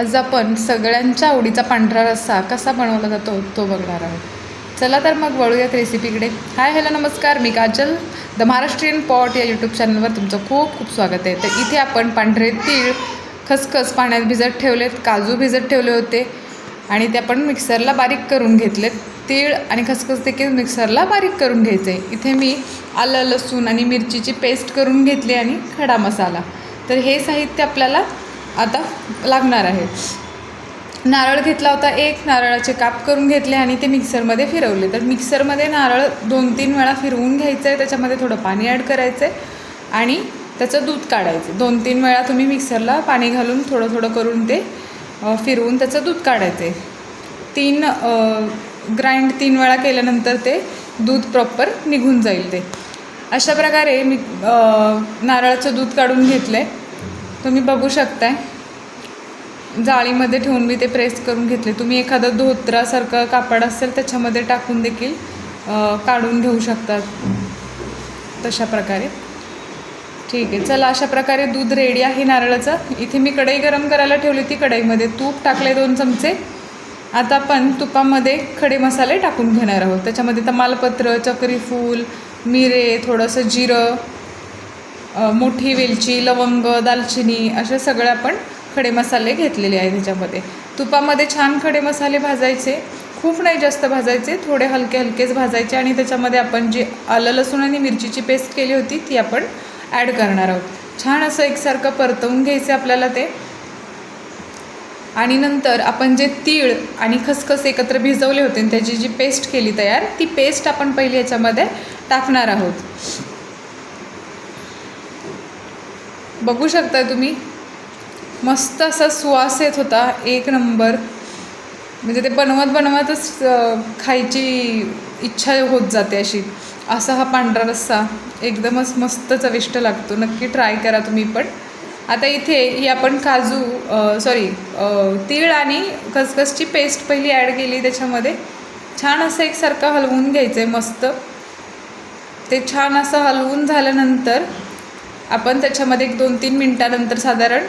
आज आपण सगळ्यांच्या आवडीचा पांढरा रस्सा कसा बनवला जातो तो बघणार आहोत. चला तर मग वळूयात रेसिपीकडे. हाय हॅलो नमस्कार. मी काजल द महाराष्ट्रीयन पॉट या यूट्यूब चॅनलवर तुमचं खूप खूप स्वागत आहे. तर इथे आपण पांढरे तीळ खसखस पाण्यात भिजत ठेवलेत काजू भिजत ठेवले होते आणि ते आपण मिक्सरला बारीक करून घेतलेत. तीळ आणि खसखस देखील मिक्सरला बारीक करून घ्यायचे. इथे मी आलं लसूण आणि मिरचीची पेस्ट करून घेतली आणि खडा मसाला. तर हे साहित्य आपल्याला आता लागणार आहे. नारळ घेतला होता एक नारळाचे काप करून घेतले आणि ते मिक्सरमध्ये फिरवले. तर मिक्सरमध्ये नारळ दोन तीन वेळा फिरवून घ्यायचं आहे त्याच्यामध्ये थोडं पाणी ॲड करायचं आहे आणि त्याचं दूध काढायचं दोन तीन वेळा तुम्ही मिक्सरला पाणी घालून थोडं थोडं करून ते फिरवून त्याचं दूध काढायचं आहे तीन ग्राइंड तीन वेळा केल्यानंतर ते दूध प्रॉपर निघून जाईल ते. अशा प्रकारे मी नारळाचं दूध काढून घेतलं आहे तुम्ही बघू शकताय. जाळीमध्ये ठेवून मी ते प्रेस करून घेतले. तुम्ही एखादं धोत्रासारखं कापड असेल त्याच्यामध्ये टाकून देखील काढून घेऊ शकतात. तशा प्रकारे. ठीक आहे. चला अशा प्रकारे दूध रेडी आहे नारळाचं. इथे मी कढई गरम करायला ठेवली ती कढईमध्ये. तूप टाकले दोन चमचे. आता आपण तुपामध्ये खडे मसाले टाकून घेणार आहोत. त्याच्यामध्ये तमालपत्र चक्री फूल मिरे थोडंसं जिरं मोठी वेलची लवंग दालचिनी असे सगळे आपण खडे मसाले घेतलेले आहेत ह्याच्यामध्ये. तुपामध्ये छान खडे मसाले भाजायचे. खूप नाही जास्त भाजायचे थोडे हलके हलकेच भाजायचे आणि त्याच्यामध्ये आपण जे आलं लसूण आणि मिरचीची पेस्ट केली होती ती आपण ॲड करणार आहोत. छान असं एकसारखं परतवून घ्यायचं आपल्याला ते. आणि नंतर आपण जे तीळ आणि खसखस एकत्र भिजवले होते आणि त्याची जी पेस्ट केली तयार ती पेस्ट आपण पहिली याच्यामध्ये टाकणार आहोत. बघू शकता तुम्ही. मस्त असा सुवास येत होता एक नंबर. म्हणजे ते बनवत बनवतच खायची इच्छा होत जाते अशी. असा हा पांढरा रस्सा एकदमच मस्त चविष्ट लागतो. नक्की ट्राय करा तुम्ही पण. आता इथे ही आपण काजू सॉरी तीळ आणि खसखसची पेस्ट पहिली ॲड केली त्याच्यामध्ये. छान असं एकसारखं हलवून घ्यायचं आहे मस्त. ते छान असं हलवून झाल्यानंतर आपण त्याच्यामध्ये एक दोन तीन मिनटानंतर साधारण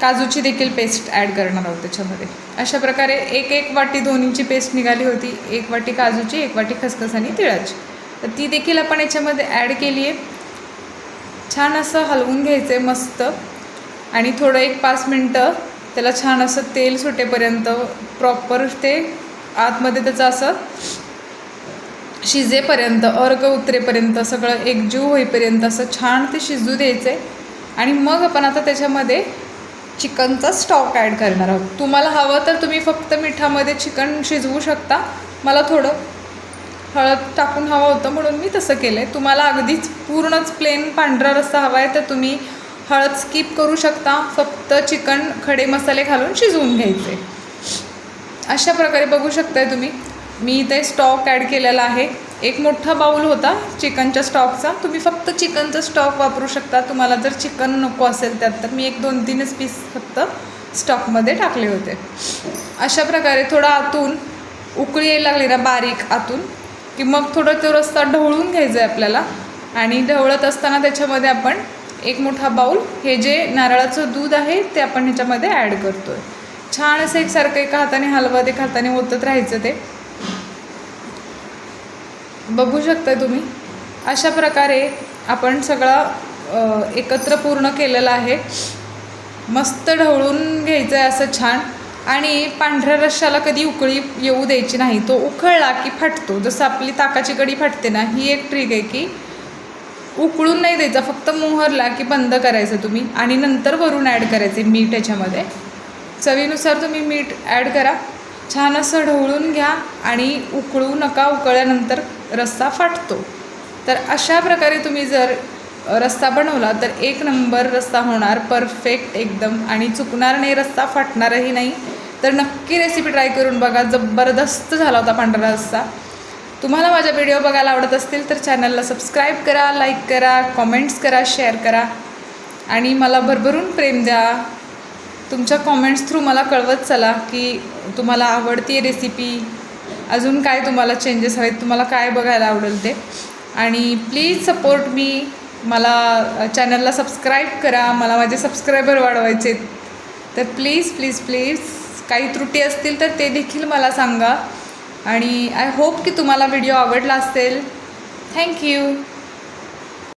काजूची देखील पेस्ट ॲड करणार आहोत त्याच्यामध्ये. अशा प्रकारे एक एक वाटी दोन्हीची पेस्ट निघाली होती. एक वाटी काजूची एक वाटी खसखस आणि तिळाची. तर ती देखील आपण याच्यामध्ये ॲड केली आहे. छान असं हलवून घ्यायचं आहे मस्त. आणि थोडं एक पाच मिनटं त्याला छान असं तेल सुटेपर्यंत प्रॉपर ते आतमध्ये त्याचं असं शिजेपर्यंत अर्ग उतरेपर्यंत सगळं एकजीव होईपर्यंत असं छान ते शिजू द्यायचं. आहे आणि मग आपण आता त्याच्यामध्ये चिकनचा स्टॉक ॲड करणार आहोत. तुम्हाला हवं तर तुम्ही फक्त मिठामध्ये चिकन शिजवू शकता. मला थोडं हळद टाकून हवं होतं म्हणून मी तसं केलं आहे तुम्हाला अगदीच पूर्णच प्लेन पांढरा रस्सा हवा आहे तर तुम्ही हळद स्किप करू शकता. फक्त चिकन खडे मसाले घालून शिजवून घ्यायचे. अशा प्रकारे बघू शकताय तुम्ही. मी इथे स्टॉक ॲड केलेला आहे. एक मोठा बाऊल होता चिकनच्या स्टॉकचा तुम्ही फक्त चिकनचा स्टॉक वापरू शकता. तुम्हाला जर चिकन नको असेल त्यात तर मी एक दोन तीनच पीस फक्त स्टॉकमध्ये टाकले होते. अशा प्रकारे थोडा आतून उकळी यायला लागली ना बारीक आतून की मग थोडं तो रस्ता ढवळून घ्यायचा आहे आपल्याला. आणि ढवळत असताना त्याच्यामध्ये आपण एक मोठा बाऊल हे जे नारळाचं दूध आहे ते आपण ह्याच्यामध्ये ॲड करतो आहे छान असं एकसारखं एका हाताने हलवत एका हाताने ओतत राहायचं ते. बघू शकता तुम्ही. अशा प्रकारे आपण सगळं एकत्र पूर्ण केलेलं आहे. मस्त ढवळून घ्यायचं आहे असं छान. आणि पांढऱ्या रश्शाला कधी उकळी येऊ द्यायची नाही. तो उकळला की फाटतो. जसं आपली ताकाची कडी फाटते ना ही एक ट्रिक आहे की उकळून नाही द्यायचा. फक्त मोहरला की बंद करायचं तुम्ही. आणि नंतर वरून ॲड करायचे मीठ याच्यामध्ये. चवीनुसार तुम्ही मीठ ॲड करा. छान असं ढवळून घ्या आणि उकळू नका. उकळल्यानंतर रस्सा फाटतो. तर अशा प्रकारे तुम्ही जर रस्ता बनवला तर एक नंबर रस्ता होणार परफेक्ट एकदम आणि चुकणार नाही रस्ता फाटणारही नाही. तर नक्की रेसिपी ट्राय करून बघा जबरदस्त झाला होता पांढरा रस्सा तुम्हाला माझ्या व्हिडिओ बघायला आवडत असतील तर चॅनलला सबस्क्राईब करा लाईक करा कॉमेंट्स करा शेअर करा. आणि मला भरभरून प्रेम द्या. तुमच्या कॉमेंट्स थ्रू मला कळवत चला की तुम्हाला आवडती रेसिपी अजून काय तुम्हाला चेंजेस हवेत? तुम्हाला काय बघायला आवडेल ते? आणि प्लीज सपोर्ट मी मला चॅनलला सबस्क्राईब करा. मला माझे सबस्क्रायबर वाढवायचे तर प्लीज प्लीज प्लीज काही त्रुटी असतील तर ते देखील मला सांगा. आणि आय होप की तुम्हाला व्हिडिओ आवडला असेल. थँक्यू